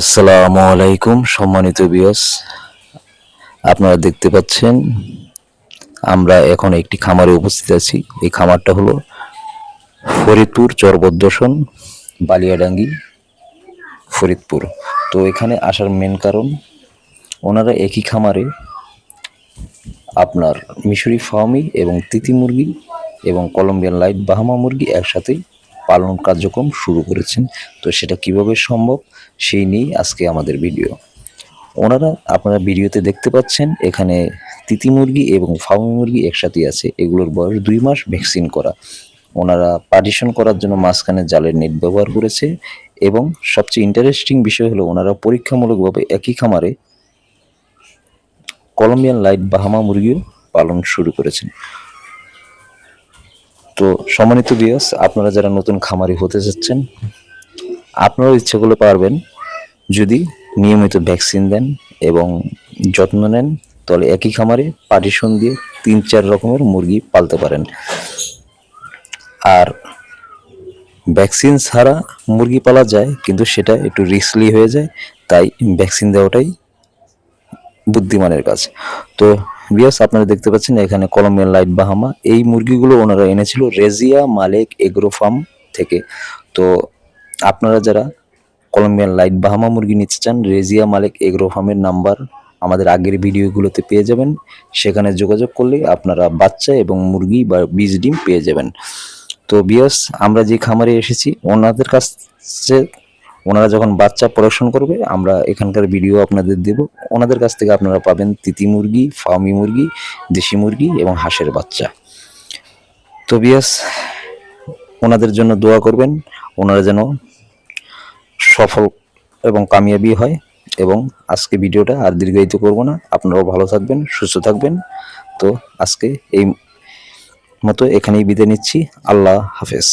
আসসালামু আলাইকুম, সম্মানিত বিয়স আপনারা দেখতে পাচ্ছেন, আমরা এখন একটি খামারে উপস্থিত আছি। এই খামারটা হলো ফরিদপুর চরবদ্দশন, বালিয়াডাঙ্গি, ফরিদপুর। তো এখানে আসার মেন কারণ, ওনারা একই খামারে আপনার মিশরি ফার্মি এবং তিতি মুরগি এবং কলম্বিয়ান লাইট বাহামা মুরগি একসাথেই পালন কার্যক্রম শুরু করেছেন। তো সেটা কীভাবে সম্ভব সেই নিয়েই আজকে আমাদের ভিডিও। ওনারা আপনারা ভিডিওতে দেখতে পাচ্ছেন, এখানে তিতি মুরগি এবং ফার্মি মুরগি একসাথে আছে। এগুলোর বয়স দুই মাস ভ্যাকসিন করা। ওনারা পার্টিশন করার জন্য মাঝখানে জালের নেট ব্যবহার করেছে এবং সবচেয়ে ইন্টারেস্টিং বিষয় হলো ওনারা পরীক্ষামূলকভাবে একই খামারে কলম্বিয়ান লাইট বাহামা মুরগিও পালন শুরু করেছেন। তো সম্মানিত বিয়াস আপনারা যারা নতুন খামারি হতে যাচ্ছেন, আপনারাও ইচ্ছে করলে পারবেন যদি নিয়মিত ভ্যাকসিন দেন এবং যত্ন নেন, তাহলে একই খামারে পার্টিশন দিয়ে তিন চার রকমের মুরগি পালতে পারেন। আর ভ্যাকসিন ছাড়া মুরগি পালা যায়, কিন্তু সেটা একটু রিস্কলি হয়ে যায়, তাই ভ্যাকসিন দেওয়াটাই বুদ্ধিমানের কাজ। তো বিয়াস আপনারা দেখতে পাচ্ছেন এখানে কলম্বিয়ান লাইট বাহামা এই মুরগিগুলো ওনারা এনেছিল রেজিয়া মালেক এগ্রো ফার্ম থেকে। তো আপনারা যারা কলম্বিয়ান লাইট বাহামা মুরগি নিতে চান রেজিয়া মালেক এগ্রো ফার্মের নাম্বার আমাদের আগের ভিডিওগুলোতে পেয়ে যাবেন। সেখানে যোগাযোগ করলে আপনারা বাচ্চা এবং মুরগি বা বীজ, ডিম পেয়ে যাবেন। তো বিয়াস আমরা যে খামারে এসেছি, ওনাদের কাছে ওনারা যখন বাচ্চা প্রোডাকশন করবে, আমরা এখানকার ভিডিও আপনাদের দেব। ওনাদের কাছ থেকে আপনারা পাবেন তিতি মুরগি ফার্মি মুরগি, দেশি মুরগি এবং হাঁসের বাচ্চা। তো বিয়াস, ওনাদের জন্য দোয়া করবেন, ওনারা যেন সফল এবং কামিয়াবি হয় এবং আজকে ভিডিওটা আর দীর্ঘায়িত করব না। আপনারাও ভালো থাকবেন, সুস্থ থাকবেন। তো আজকে এই মতো এখানেই বিদায় নিচ্ছি। আল্লাহ হাফেজ।